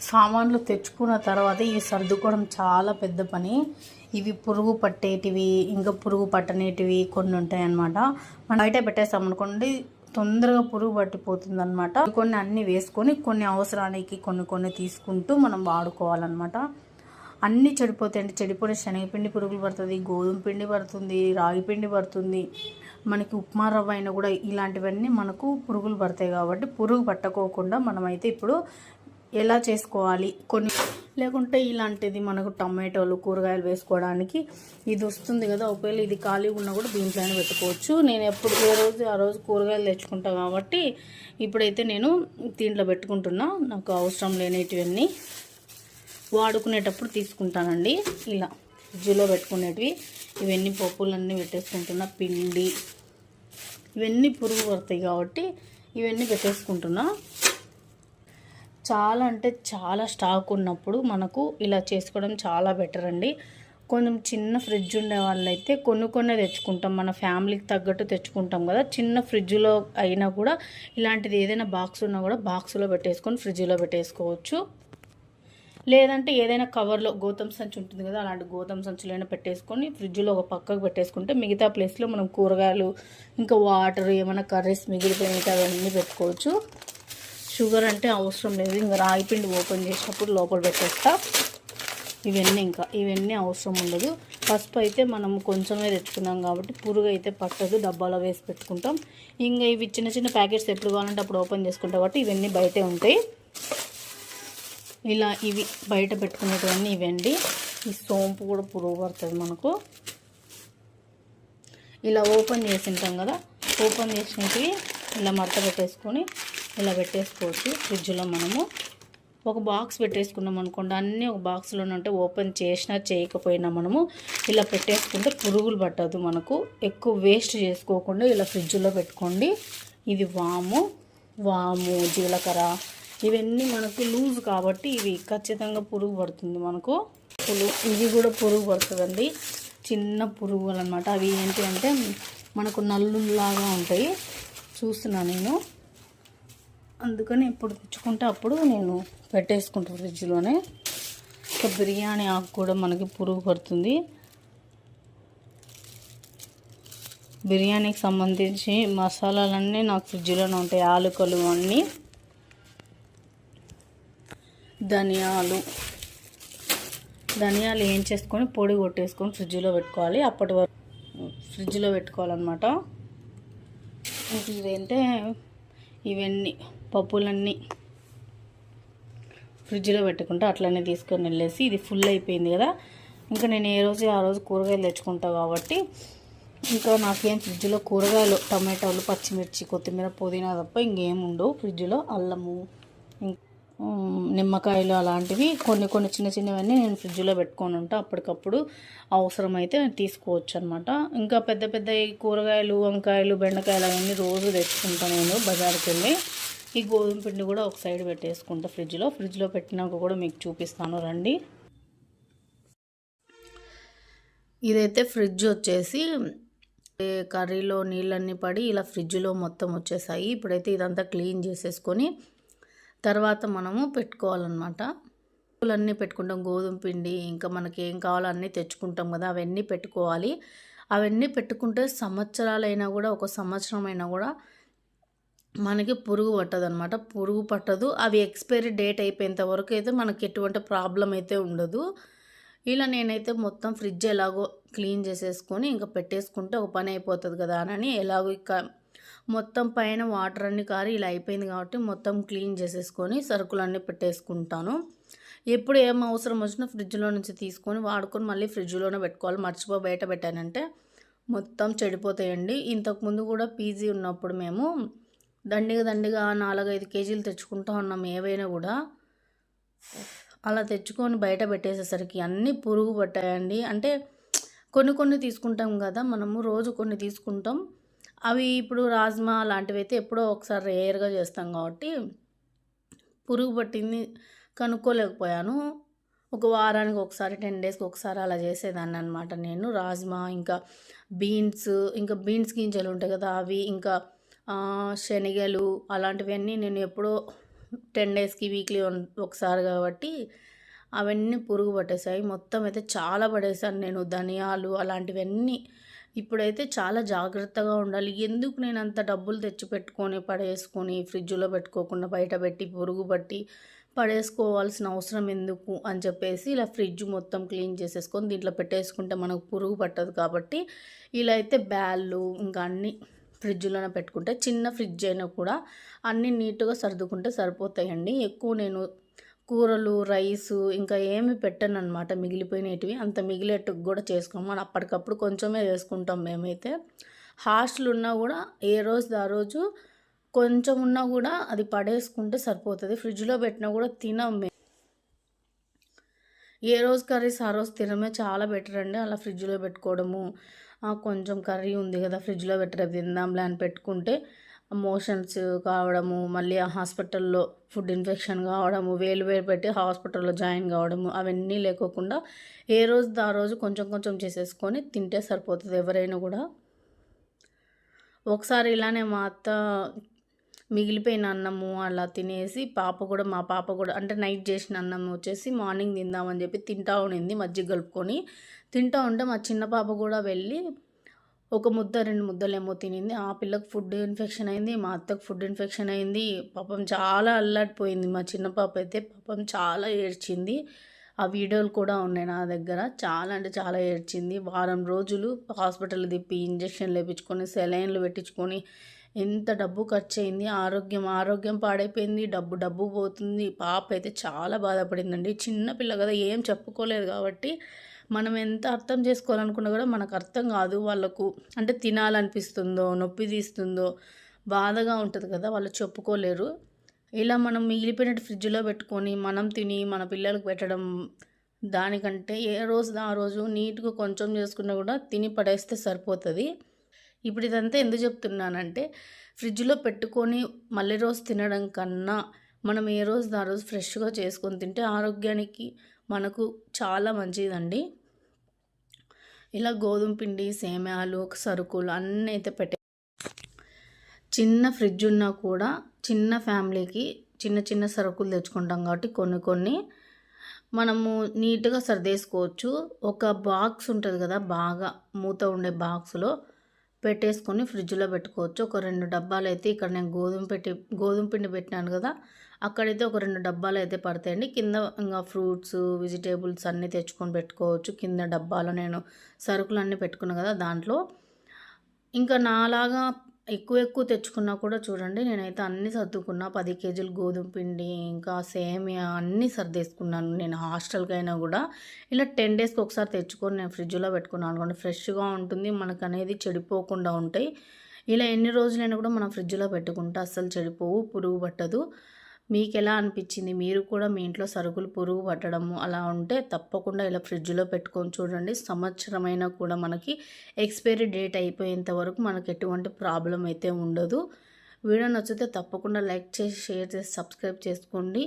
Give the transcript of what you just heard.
సామాన్లు తెచ్చుకున్న తర్వాత ఇవి సర్దుకోవడం చాలా పెద్ద పని. ఇవి పురుగు పట్టేటివి ఇంకా పురుగు పట్టనేటివి కొన్ని ఉంటాయి అన్నమాట మనం బయట పెట్టేస్తాం అనుకోండి తొందరగా పురుగు పట్టిపోతుంది అనమాట కొన్ని అన్ని వేసుకొని కొన్ని అవసరానికి కొన్ని కొన్ని తీసుకుంటూ మనం వాడుకోవాలన్నమాట. అన్నీ చెడిపోతాయండి చెడిపోయిన శనగపిండి పురుగులు పడుతుంది గోధుమ పిండి పడుతుంది రాగి పిండి పడుతుంది. మనకి ఉప్మా రవ్వ అయినా కూడా ఇలాంటివన్నీ మనకు పురుగులు పడతాయి కాబట్టి పురుగు పట్టకోకుండా మనమైతే ఇప్పుడు ఎలా చేసుకోవాలి? కొన్ని లేకుంటే ఇలాంటిది మనకు టమాటోలు కూరగాయలు వేసుకోవడానికి ఇది వస్తుంది కదా. ఒకవేళ ఇది ఖాళీ ఉన్నా కూడా దీంట్లోనే పెట్టుకోవచ్చు. నేను ఎప్పుడు ఏ రోజు ఆ రోజు కూరగాయలు తెచ్చుకుంటా కాబట్టి ఇప్పుడైతే నేను దీంట్లో పెట్టుకుంటున్నా. నాకు అవసరం లేనిటివన్నీ వాడుకునేటప్పుడు తీసుకుంటానండి. ఇలా ఫ్రిడ్జ్లో పెట్టుకునేటివి. ఇవన్నీ పప్పులన్నీ పెట్టేసుకుంటున్నా. పిండి. ఇవన్నీ పురుగు పడతాయి కాబట్టి ఇవన్నీ పెట్టేసుకుంటున్నా. చాలా అంటే చాలా స్టాక్ ఉన్నప్పుడు మనకు ఇలా చేసుకోవడం చాలా బెటర్ అండి. కొంచెం చిన్న ఫ్రిడ్జ్ ఉండే వాళ్ళైతే కొన్ని కొన్ని తెచ్చుకుంటాం. మన ఫ్యామిలీకి తగ్గట్టు తెచ్చుకుంటాం కదా. చిన్న ఫ్రిడ్జ్లో అయినా కూడా ఇలాంటిది ఏదైనా బాక్స్ ఉన్నా కూడా బాక్స్లో పెట్టేసుకొని ఫ్రిడ్జ్లో పెట్టేసుకోవచ్చు. లేదంటే ఏదైనా కవర్లో గోతం సంచి ఉంటుంది కదా అలాంటి గోతం సంచులైనా పెట్టేసుకొని ఫ్రిడ్జ్లో ఒక పక్కకు పెట్టేసుకుంటే మిగతా ప్లేస్లో మనం కూరగాయలు ఇంకా వాటర్ ఏమైనా కర్రీస్ మిగిలిపోయినవి అవన్నీ పెట్టుకోవచ్చు. షుగర్ అంటే అవసరం లేదు. ఇంకా రాగి పిండి ఓపెన్ చేసినప్పుడు లోపల పెట్టేస్తా. ఇవన్నీ ఇంకా ఇవన్నీ అవసరం ఉండదు. పసుపు అయితే మనం కొంచెమే తెచ్చుకున్నాం కాబట్టి పురుగు అయితే పట్టదు. డబ్బాలో వేసి పెట్టుకుంటాం. ఇంకా ఇవి చిన్న చిన్న ప్యాకెట్స్ ఎప్పుడు కావాలంటే అప్పుడు ఓపెన్ చేసుకుంటాం కాబట్టి ఇవన్నీ బయటే ఉంటాయి. ఇలా ఇవి బయట పెట్టుకునేటివన్నీ ఇవండి. ఈ సోంపు కూడా పురుగు పడుతుంది మనకు. ఇలా ఓపెన్ చేసి ఉంటాం కదా. ఓపెన్ చేసినవి ఇలా మడత పెట్టేసుకొని ఇలా పెట్టేసుకోవచ్చు. ఫ్రిడ్జ్లో మనము ఒక బాక్స్ పెట్టేసుకున్నాం అనుకోండి అన్నీ ఒక బాక్స్లో ఉంటే ఓపెన్ చేసినా చేయకపోయినా మనము ఇలా పెట్టేసుకుంటే పురుగులు పట్టదు మనకు. ఎక్కువ వేస్ట్ చేసుకోకుండా ఇలా ఫ్రిడ్జ్లో పెట్టుకోండి. ఇది వాము వాము జీలకర్ర ఇవన్నీ మనకు లూజ్ కాబట్టి ఇవి ఖచ్చితంగా పురుగు పడుతుంది మనకు. పురుగు ఇది కూడా పురుగు పడుతుందండి. చిన్న పురుగులు అనమాట అవి ఏంటి అంటే మనకు నల్లులాగా ఉంటాయి. చూస్తున్నా నేను. అందుకని ఎప్పుడు తెచ్చుకుంటే అప్పుడు నేను పెట్టేసుకుంటాను ఫ్రిడ్జ్లోనే. ఇంకా బిర్యానీ ఆకు కూడా మనకి పురుగు పడుతుంది. బిర్యానీకి సంబంధించి మసాలాలన్నీ నాకు ఫ్రిడ్జ్లోనే ఉంటాయి. ఆలుకలు అన్నీ. ధనియాలు. ధనియాలు ఏం చేసుకొని పొడి కొట్టేసుకొని ఫ్రిడ్జ్లో పెట్టుకోవాలి. అప్పటి వరకు ఫ్రిడ్జ్లో పెట్టుకోవాలన్నమాట. ఇదేంటే ఇవన్నీ పప్పులన్నీ ఫ్రిడ్జ్లో పెట్టుకుంటా అట్లనే తీసుకొని వెళ్ళేసి ఇది ఫుల్ అయిపోయింది కదా. ఇంకా నేను ఏ రోజు ఆ రోజు కూరగాయలు తెచ్చుకుంటా కాబట్టి ఇంకా నాకేం ఫ్రిడ్జ్లో కూరగాయలు టమాటాలు పచ్చిమిర్చి కొత్తిమీర పుదీనా తప్ప ఇంకేం ఉండవు. ఫ్రిడ్జ్లో అల్లము ఇంకా నిమ్మకాయలు అలాంటివి కొన్ని కొన్ని చిన్న చిన్నవన్నీ నేను ఫ్రిడ్జ్లో పెట్టుకొని ఉంటా. అప్పటికప్పుడు అవసరమైతే నేను తీసుకోవచ్చు అనమాట ఇంకా పెద్ద పెద్ద ఈ కూరగాయలు వంకాయలు బెండకాయలు అవన్నీ రోజు తెచ్చుకుంటాను నేను బజార్కి వెళ్ళి ఈ గోధుమ పిండి కూడా ఒక సైడ్ పెట్టేసుకుంటా ఫ్రిడ్జ్లో. ఫ్రిడ్జ్లో పెట్టినాక కూడా మీకు చూపిస్తాను రండి. ఇదైతే ఫ్రిడ్జ్ వచ్చేసి కర్రీలో నీళ్ళన్నీ పడి ఇలా ఫ్రిడ్జ్లో మొత్తం వచ్చేసాయి. ఇప్పుడైతే ఇదంతా క్లీన్ చేసేసుకొని తర్వాత మనము పెట్టుకోవాలన్నమాట. అన్నీ పెట్టుకుంటాం గోధుమ పిండి ఇంకా మనకి ఏం కావాలో అన్నీ తెచ్చుకుంటాం కదా అవన్నీ పెట్టుకోవాలి. అవన్నీ పెట్టుకుంటే సంవత్సరాలైనా కూడా ఒక సంవత్సరం అయినా కూడా మనకి పురుగు పట్టదు అనమాట పురుగు పట్టదు. అవి ఎక్స్పైరీ డేట్ అయిపోయేంత వరకు అయితే మనకి ఎటువంటి ప్రాబ్లం అయితే ఉండదు. ఇలా నేనైతే మొత్తం ఫ్రిడ్జ్ ఎలాగో క్లీన్ చేసేసుకొని ఇంకా పెట్టేసుకుంటే ఒక పని అయిపోతుంది కదా అని ఎలాగో ఇక మొత్తం పైన వాటర్ అన్ని కారి ఇలా అయిపోయింది కాబట్టి మొత్తం క్లీన్ చేసేసుకొని సరుకులన్నీ పెట్టేసుకుంటాను. ఎప్పుడు ఏం అవసరం వచ్చినా ఫ్రిడ్జ్లో నుంచి తీసుకొని వాడుకొని మళ్ళీ ఫ్రిడ్జ్లోనే పెట్టుకోవాలి. మర్చిపో బయట పెట్టానంటే మొత్తం చెడిపోతాయండి. ఇంతకుముందు కూడా పీజీ ఉన్నప్పుడు మేము దండిగా దండిగా నాలుగైదు కేజీలు తెచ్చుకుంటా ఉన్నాం ఏవైనా కూడా. అలా తెచ్చుకొని బయట పెట్టేసేసరికి అన్నీ పురుగు పట్టాయండి. అంటే కొన్ని కొన్ని తీసుకుంటాం కదా మనము రోజు కొన్ని తీసుకుంటాం. అవి ఇప్పుడు రాజ్మా లాంటివి అయితే ఎప్పుడో ఒకసారి రేర్గా చేస్తాం కాబట్టి పురుగు పట్టింది కనుక్కోలేకపోయాను. ఒక వారానికి ఒకసారి టెన్ డేస్కి ఒకసారి అలా చేసేదాన్ని అనమాట నేను. రాజ్మా ఇంకా బీన్స్ ఇంకా బీన్స్ గింజలు ఉంటాయి కదా అవి ఇంకా శనగలు అలాంటివన్నీ నేను ఎప్పుడో టెన్ డేస్కి వీక్లీ ఒకసారి కాబట్టి అవన్నీ పురుగు పట్టేసాయి మొత్తం అయితే చాలా పడేసాను నేను. ధనియాలు అలాంటివన్నీ ఇప్పుడైతే చాలా జాగ్రత్తగా ఉండాలి. ఎందుకు నేను అంత డబ్బులు తెచ్చి పెట్టుకొని పడేసుకొని ఫ్రిడ్జ్లో పెట్టుకోకుండా బయట పెట్టి పురుగు పట్టి పడేసుకోవాల్సిన అవసరం ఎందుకు అని చెప్పేసి ఇలా ఫ్రిడ్జ్ మొత్తం క్లీన్ చేసేసుకొని దీంట్లో పెట్టేసుకుంటే మనకు పురుగు పట్టదు కాబట్టి ఇలా అయితే బ్యాళ్ళు ఇంకా అన్నీ ఫ్రిడ్జ్లోనే పెట్టుకుంటే చిన్న ఫ్రిడ్జ్ అయినా కూడా అన్నీ నీట్గా సర్దుకుంటే సరిపోతాయండి. ఎక్కువ నేను కూరలు రైసు ఇంకా ఏమి పెట్టను అనమాట మిగిలిపోయినవి అంత మిగిలేట్టు కూడా చేసుకోము. మనం అప్పటికప్పుడు కొంచెమే వేసుకుంటాం మేమైతే. హాస్టల్ ఉన్నా కూడా ఏ రోజు ఆ రోజు కొంచెం ఉన్నా కూడా అది పడేసుకుంటే సరిపోతుంది. ఫ్రిడ్జ్లో పెట్టినా కూడా తినం మేము ఏ రోజు కర్రీస్ ఆ రోజు తినమే. చాలా బెటర్ అండి అలా ఫ్రిడ్జ్లో పెట్టుకోవడము. కొంచెం కర్రీ ఉంది కదా ఫ్రిడ్జ్లో పెట్టరే తిందాంలే అని పెట్టుకుంటే మోషన్స్ కావడము మళ్ళీ ఆ హాస్పిటల్లో ఫుడ్ ఇన్ఫెక్షన్ కావడము వేలు వేలు పెట్టి హాస్పిటల్లో జాయిన్ కావడము అవన్నీ లేకోకుండా ఏ రోజు ఆ రోజు కొంచెం కొంచెం చేసేసుకొని తింటే సరిపోతుంది ఎవరైనా కూడా. ఒకసారి ఇలానే మా అత్త మిగిలిపోయిన అన్నము అలా తినేసి పాప కూడా మా పాప కూడా అంటే నైట్ చేసిన అన్నం వచ్చేసి మార్నింగ్ తిందామని చెప్పి తింటా ఉండింది మజ్జిగ కలుపుకొని. తింటా ఉంటే మా చిన్న పాప కూడా వెళ్ళి ఒక ముద్ద రెండు ముద్దలేమో తినింది. ఆ పిల్లకు ఫుడ్ ఇన్ఫెక్షన్ అయింది మా అత్తకు ఫుడ్ ఇన్ఫెక్షన్ అయింది. పాపం చాలా అల్లాడిపోయింది మా చిన్న పాప అయితే. పాపం చాలా ఏడ్చింది. ఆ వీడియోలు కూడా ఉన్నాయి నా దగ్గర. చాలా అంటే చాలా ఏడ్చింది. వారం రోజులు హాస్పిటల్ తిప్పి ఇంజక్షన్లు వేయించుకొని సెలైన్లు పెట్టించుకొని ఎంత డబ్బు ఖర్చు అయింది ఆరోగ్యం ఆరోగ్యం పాడైపోయింది. డబ్బు డబ్బు పోతుంది. పాప అయితే చాలా బాధపడిందండి. చిన్న పిల్ల కదా ఏం చెప్పుకోలేదు కాబట్టి మనం ఎంత అర్థం చేసుకోవాలనుకున్నా కూడా మనకు అర్థం కాదు వాళ్ళకు. అంటే తినాలనిపిస్తుందో నొప్పి తీస్తుందో బాధగా ఉంటుంది కదా వాళ్ళు చెప్పుకోలేరు. ఇలా మనం మిగిలిపోయినట్టు ఫ్రిడ్జ్లో పెట్టుకొని మనం తిని మన పిల్లలకు పెట్టడం దానికంటే ఏ రోజు ఆ రోజు నీట్గా కొంచెం చేసుకున్నా కూడా తిని పడేస్తే సరిపోతుంది. ఇప్పుడు ఇదంతా ఎందుకు చెప్తున్నానంటే ఫ్రిడ్జ్లో పెట్టుకొని మళ్ళీ రోజు తినడం కన్నా మనం ఏ రోజు ఆ రోజు ఫ్రెష్గా చేసుకొని తింటే ఆరోగ్యానికి మనకు చాలా మంచిదండి. ఇలా గోధుమ పిండి సేమ్యాలు సరుకులు అన్నీ అయితే పెట్టే చిన్న ఫ్రిడ్జ్ ఉన్నా కూడా చిన్న ఫ్యామిలీకి చిన్న చిన్న సరుకులు తెచ్చుకుంటాం కాబట్టి కొన్ని కొన్ని మనము నీట్గా సర్దేసుకోవచ్చు. ఒక బాక్స్ ఉంటుంది కదా బాగా మూత ఉండే బాక్స్లో పెట్టేసుకొని ఫ్రిడ్జ్లో పెట్టుకోవచ్చు. ఒక రెండు డబ్బాలు అయితే ఇక్కడ నేను గోధుమ పెట్టి గోధుమ పిండి పెట్టినాను కదా అక్కడైతే ఒక రెండు డబ్బాలు అయితే పడతాయండి. కింద ఇంకా ఫ్రూట్స్ వెజిటేబుల్స్ అన్నీ తెచ్చుకొని పెట్టుకోవచ్చు. కింద డబ్బాలో నేను సరుకులు అన్నీ పెట్టుకున్నాను కదా దాంట్లో. ఇంకా నాలాగా ఎక్కువ ఎక్కువ తెచ్చుకున్నా కూడా చూడండి నేనైతే అన్నీ సర్దుకున్నా. పది కేజీలు గోధుమ పిండి ఇంకా సేమియా అన్నీ సర్దేసుకున్నాను. నేను హాస్టల్కి అయినా కూడా. ఇలా టెన్ డేస్కి ఒకసారి తెచ్చుకొని నేను ఫ్రిడ్జ్లో పెట్టుకున్నాను అనుకోండి ఫ్రెష్గా ఉంటుంది. మనకు అనేది చెడిపోకుండా ఉంటాయి. ఇలా ఎన్ని రోజులైనా కూడా మనం ఫ్రిడ్జ్లో పెట్టుకుంటే అస్సలు చెడిపోవు పురుగు పట్టదు. మీకు ఎలా అనిపించింది? మీరు కూడా మీ ఇంట్లో సరుకులు పురుగు పట్టడము అలా ఉంటే తప్పకుండా ఇలా ఫ్రిడ్జ్లో పెట్టుకొని చూడండి. సంవత్సరమైనా కూడా మనకి ఎక్స్పైరీ డేట్ అయిపోయేంత వరకు మనకు ఎటువంటి ప్రాబ్లం అయితే ఉండదు. వీడియో నచ్చితే తప్పకుండా లైక్ చేసి షేర్ చేసి సబ్స్క్రైబ్ చేసుకోండి.